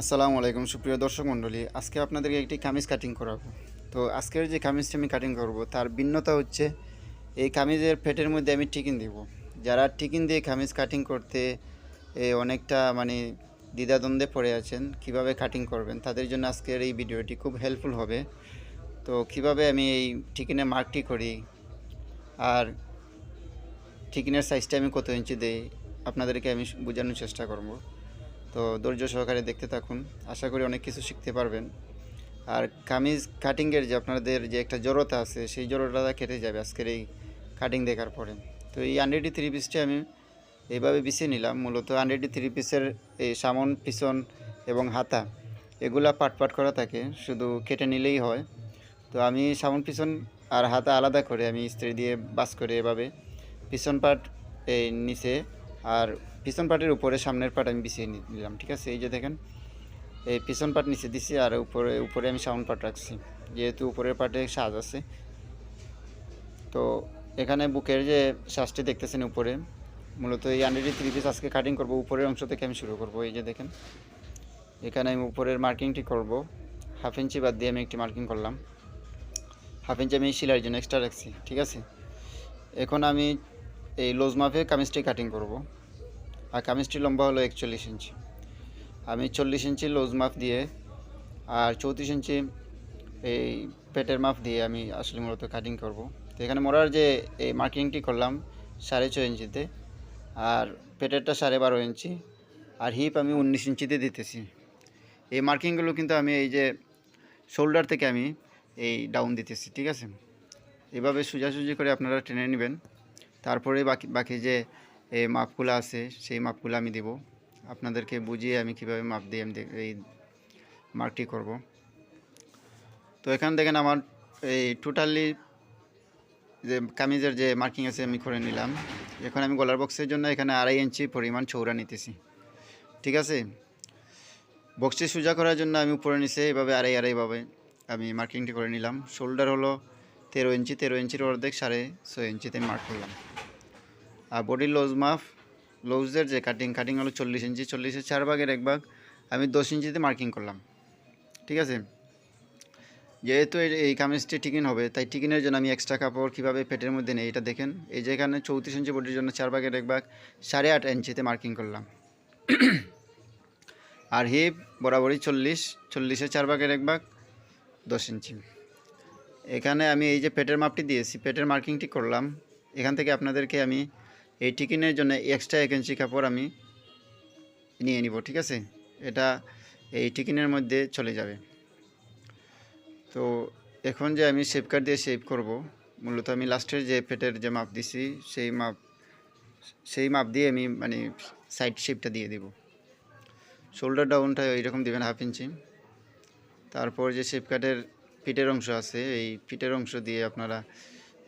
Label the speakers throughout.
Speaker 1: আসসালামু আলাইকুম, সুপ্রিয় দর্শক মণ্ডলী। আজকে আপনাদেরকে একটি কামিজ কাটিং করাবো। তো আজকের যে কামিজটি আমি কাটিং করব, তার ভিন্নতা হচ্ছে, এই কামিজের ফেটের মধ্যে আমি টিকিন দিব। যারা টিকিন দিয়ে কামিজ কাটিং করতে অনেকটা মানে দ্বিধাদ্বন্দ্বে পড়ে আছেন, কীভাবে কাটিং করবেন, তাদের জন্য আজকের এই ভিডিওটি খুব হেল্পফুল হবে। তো কীভাবে আমি এই টিকিনের মার্কটি করি, আর টিকিনের সাইজটা আমি কত ইঞ্চি দেই, আপনাদেরকে আমি বোঝানোর চেষ্টা করব। তো ধৈর্য সহকারে দেখতে থাকুন। আশা করি অনেক কিছু শিখতে পারবেন। আর কামিজ কাটিংয়ের যে আপনাদের যে একটা জড়তা আছে, সেই জড়তা কেটে যাবে আজকের এই কাটিং দেখার পরে। তো এই আনরেডি থ্রি পিসটি আমি এইভাবে বিছিয়ে নিলাম। মূলত আনরেডি থ্রি পিসের এই সামন, পিছন এবং হাতা, এগুলা পাট পাট করা থাকে। শুধু কেটে নিলেই হয়। তো আমি সামন, পিছন আর হাতা আলাদা করে আমি ইস্ত্রি দিয়ে বাস করে এভাবে। পিছন পাট এই নিচে আর পিছন পাটের উপরে সামনের পাট আমি বিছিয়ে নিলাম, ঠিক আছে? এই যে দেখেন, এই পিছন পাট নিচে দিছি আর উপরে উপরে আমি সাউন্ড পাট রাখছি। যেহেতু উপরের পাটে সাজ আছে। তো এখানে বুকের যে সাজটি দেখতেছেন উপরে, মূলত এই আন্ডারি থ্রি পিস আজকে কাটিং করব, উপরের অংশ থেকে আমি শুরু করব, এই যে দেখেন। এখানে আমি উপরের মার্কিংটি করব। হাফ ইঞ্চি বাদ দিয়ে আমি একটি মার্কিং করলাম। হাফ ইঞ্চি আমি সিলাইয়ের জন্য এক্সট্রা রাখছি, ঠিক আছে? এখন আমি এই লোজ মাপে কামিজটি কাটিং করব। আর কামিজটি লম্বা হলো একচল্লিশ ইঞ্চি। আমি চল্লিশ ইঞ্চি লোজ মাপ দিয়ে আর চৌত্রিশ ইঞ্চি এই পেটের মাপ দিয়ে আমি আসলে মূলত কাটিং করব। তো এখানে মোড়ার যে এই মার্কিংটি করলাম সাড়ে ছয় ইঞ্চিতে আর পেটেরটা সাড়ে বারো ইঞ্চি আর হিপ আমি উনিশ ইঞ্চিতে দিতেছি। এই মার্কিংগুলো কিন্তু আমি এই যে শোল্ডার থেকে আমি এই ডাউন দিতেছি, ঠিক আছে? এভাবে সোজাসুজি করে আপনারা টেনে নেবেন। তারপরে বাকি বাকি যে মাপগুলো আছে, সেই মাপগুলো আমি দেব। আপনাদেরকে বুঝিয়ে আমি কীভাবে মাপ দিয়ে আমি এই মার্কটি করব। তো এখান দেখেন আমার, এই টোটালি যে কামিজের যে মার্কিং আছে আমি করে নিলাম। এখন আমি গলার বক্সের জন্য এখানে আড়াই ইঞ্চি পরিমাণ চৌড়া নিতেছি। ঠিক আছে? বক্সটি সোজা করার জন্য আমি উপরে নিচে এভাবে আড়াই, আড়াইভাবে আমি মার্কিংটি করে নিলাম। শোল্ডার হলো তেরো ইঞ্চি, তেরো ইঞ্চির অর্ধেক সাড়ে ছয় ইঞ্চিতে মার্ক করলাম। আর বডির লোজ মাপ লোজের যে কাটিং কাটিং হলো চল্লিশ ইঞ্চি চল্লিশের চার ভাগের এক ভাগ, আমি দশ ইঞ্চিতে মার্কিং করলাম। ঠিক আছে? যেহেতু এই- কামিজটি টিকিন হবে, তাই টিকিনের জন্য আমি এক্সট্রা কাপড় কীভাবে পেটের মধ্যে নেই এটা দেখেন। এই যে এখানে চৌত্রিশ ইঞ্চি বডির জন্য চার ভাগের এক ভাগ, সাড়ে আট ইঞ্চিতে মার্কিং করলাম। আর হিপ বরাবরই চল্লিশ চল্লিশের চার ভাগের এক ভাগ, দশ ইঞ্চি এখানে আমি এই যে পেটের মাপটি দিয়েছি, পেটের মার্কিংটি করলাম। এখান থেকে আপনাদেরকে আমি এই টিকিনের জন্য এক্সট্রা এক ইঞ্চি কাপড় আমি নিয়ে নিব, ঠিক আছে? এটা এই টিকিনের মধ্যে চলে যাবে। তো এখন যে আমি শেপ কাট দিয়ে শেপ করব, মূলত আমি লাস্টের যে পেটের যে মাপ দিছি, সেই মাপ সেই মাপ দিয়ে আমি মানে সাইড শেপটা দিয়ে দিব। শোল্ডার ডাউনটা এইরকম দেবেন হাফ ইঞ্চি তারপর যে শেপ কাটের পিঠের অংশ আছে, এই পিঠের অংশ দিয়ে আপনারা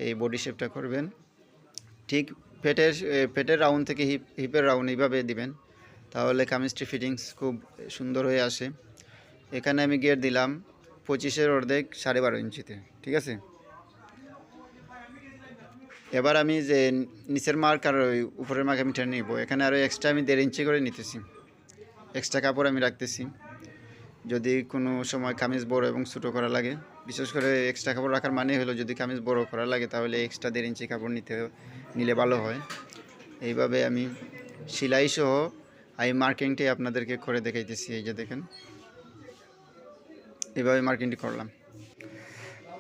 Speaker 1: এই বডি শেপটা করবেন। ঠিক পেটের পেটের রাউন্ড থেকে হিপ হিপের রাউন্ড এইভাবে দিবেন। তাহলে কামিজটি ফিটিংস খুব সুন্দর হয়ে আসে। এখানে আমি গিয়ার দিলাম পঁচিশের অর্ধেক সাড়ে বারো ইঞ্চিতে, ঠিক আছে? এবার আমি যে নিচের মার্ক আর ওই উপরের মার্ক আমি টেনে নিব। এখানে আরও এক্সট্রা আমি দেড় ইঞ্চি করে নিতেছি। এক্সট্রা কাপড় আমি রাখতেছি। যদি কোনো সময় কামিজ বড় এবং ছোটো করা লাগে, বিশেষ করে এক্সট্রা কাপড় রাখার মানে হলো যদি কামিজ বড় করা লাগে, তাহলে এক্সট্রা দেড় ইঞ্চি কাপড় নিতে নিলে ভালো হয়। এইভাবে আমি সেলাই সহ এই মার্কিংটি আপনাদেরকে করে দেখাইতেছি, এই যে দেখেন। এইভাবে মার্কিংটি করলাম।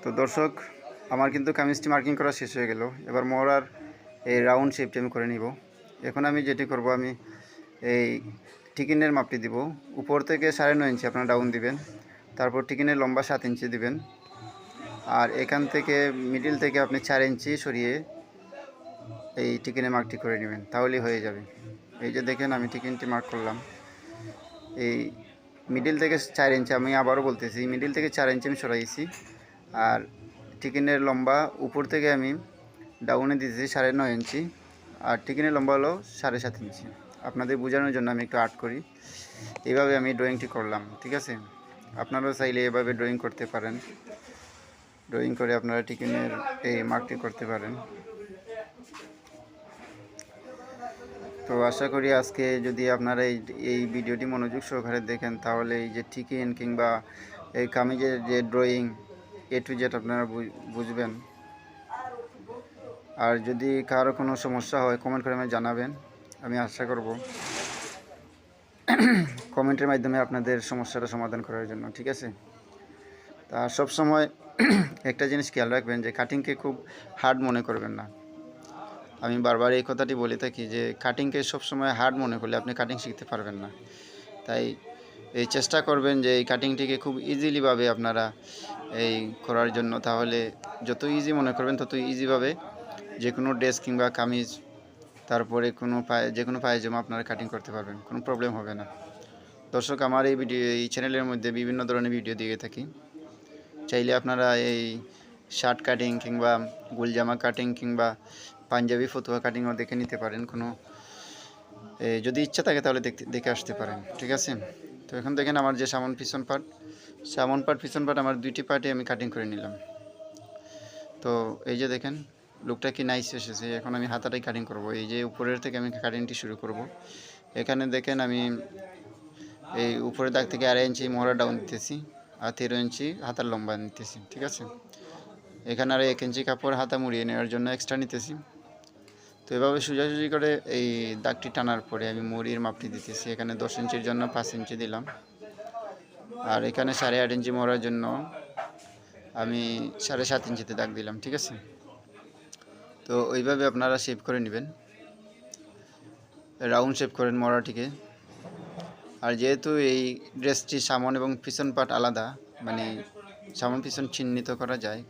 Speaker 1: তো দর্শক, আমার কিন্তু কামিজটি মার্কিং করা শেষ হয়ে গেল। এবার মোড়ার এই রাউন্ড শেপটি আমি করে নিব। এখন আমি যেটি করব, আমি এই টিকিনের মাপটি দিব। উপর থেকে সাড়ে নয় ইঞ্চি আপনারা ডাউন দিবেন, তারপর টিকিনের লম্বা সাত ইঞ্চি দিবেন। আর এখান থেকে মিডিল থেকে আপনি চার ইঞ্চি সরিয়ে এই টিকিনের মার্কটি করে নেবেন, তাহলেই হয়ে যাবে। এই যে দেখেন আমি টিকিনটি মার্ক করলাম। এই মিডিল থেকে চার ইঞ্চি আমি আবারও বলতেছি মিডিল থেকে চার ইঞ্চি আমি সরাইছি। আর টিকিনের লম্বা উপর থেকে আমি ডাউনে দিতেছি সাড়ে নয় ইঞ্চি আর টিকিনের লম্বা হলো সাড়ে সাত ইঞ্চি আপনাদের বোঝানোর জন্য আমি একটু আর্ট করি। এইভাবে আমি ড্রয়িংটি করলাম, ঠিক আছে? আপনারাও চাইলে এভাবে ড্রয়িং করতে পারেন। ড্রয়িং করে আপনারা টিকিনের এই মার্কটি করতে পারেন। তো আশা করি আজকে যদি আপনারা এই এই ভিডিওটি মনোযোগ সহকারে দেখেন, তাহলে এই যে টিকিন কিংবা এই কামিজের যে ড্রয়িং এ টু জেড আপনারা বুঝবেন। আর যদি কারও কোনো সমস্যা হয় কমেন্ট করে আমায় জানাবেন। আমি আশা করব কমেন্টের মাধ্যমে আপনাদের সমস্যাটা সমাধান করার জন্য, ঠিক আছে? তা সব সময় একটা জিনিস খেয়াল রাখবেন যে কাটিংকে খুব হার্ড মনে করবেন না। আমি বারবার এই কথাটি বলে থাকি যে কাটিংকে সবসময় হার্ড মনে করলে আপনি কাটিং শিখতে পারবেন না। তাই এই চেষ্টা করবেন যে এই কাটিংটিকে খুব ইজিলিভাবে আপনারা এই করার জন্য। তাহলে যত ইজি মনে করবেন, তত ইজিভাবে যে কোনো ড্রেস কিংবা কামিজ, তারপরে কোনো পায়ে যে কোনো পায়জামা আপনারা কাটিং করতে পারবেন, কোনো প্রবলেম হবে না। দর্শক, আমার এই ভিডিও এই চ্যানেলের মধ্যে বিভিন্ন ধরনের ভিডিও দিয়ে থাকি। চাইলে আপনারা এই শার্ট কাটিং কিংবা গুলজামা কাটিং কিংবা পাঞ্জাবি ফতুয়া কাটিংও দেখে নিতে পারেন কোনো যদি ইচ্ছা থাকে তাহলে দেখতে, দেখে আসতে পারেন, ঠিক আছে? তো এখন দেখেন আমার যে সামন পিছন পার্ট সামন পার্ট পিছন পার্ট আমার দুইটি পার্টে আমি কাটিং করে নিলাম। তো এই যে দেখেন লুকটা কি নাইস এসেছে, এখন আমি হাতাটাই কাটিং করব। এই যে উপরের থেকে আমি কাটিংটি শুরু করব। এখানে দেখেন আমি এই উপরের দাগ থেকে আড়াই ইঞ্চি মোহরা ডাউন দিতেছি আর তেরো ইঞ্চি হাতার লম্বা নিতেছি, ঠিক আছে? এখানে আর এক ইঞ্চি কাপড় হাতা মুড়িয়ে নেওয়ার জন্য এক্সট্রা নিতেছি। তো এভাবে সোজাসুজি করে এই দাগটি টানার পরে আমি মুড়ির মাপটি দিতেছি। এখানে দশ ইঞ্চির জন্য পাঁচ ইঞ্চি দিলাম। আর এখানে সাড়ে আট ইঞ্চি মরার জন্য আমি সাড়ে সাত ইঞ্চিতে দাগ দিলাম, ঠিক আছে? তো ওইভাবে আপনারা শেপ করে নেবেন। রাউন্ড শেপ করেন মরাটিকে আর যেহেতু এই ড্রেসটি সামন এবং পিছন পাট আলাদা মানে সামন পিছন চিহ্নিত করা যায়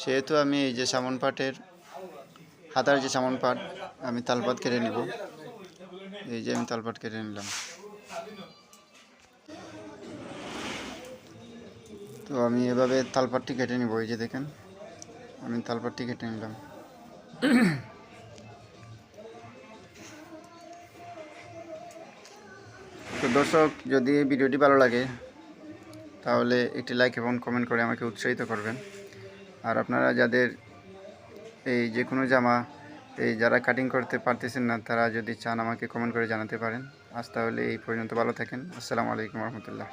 Speaker 1: সেহেতু আমি এই যে সামন পাটের, হাতার যে সামন পাট, আমি তালপাত কেটে নিব। এই যে আমি তালপাট কেটে নিলাম। তো আমি এভাবে তালপাটটি কেটে নিব, এই যে দেখেন। আমি তালপাটটি কেটে নিলাম। তো দর্শক, যদি ভিডিওটি ভালো লাগে, তাহলে একটি লাইক এবং কমেন্ট করে আমাকে উৎসাহিত করবেন। আর আপনারা যাদের এই যে কোনো জামা এই যারা কাটিং করতে পারতেছেন না, তারা যদি চান আমাকে কমেন্ট করে জানাতে পারেন। আজ তাহলে এই পর্যন্ত, ভালো থাকেন। আসসালামু আলাইকুম রহমতুল্লাহ।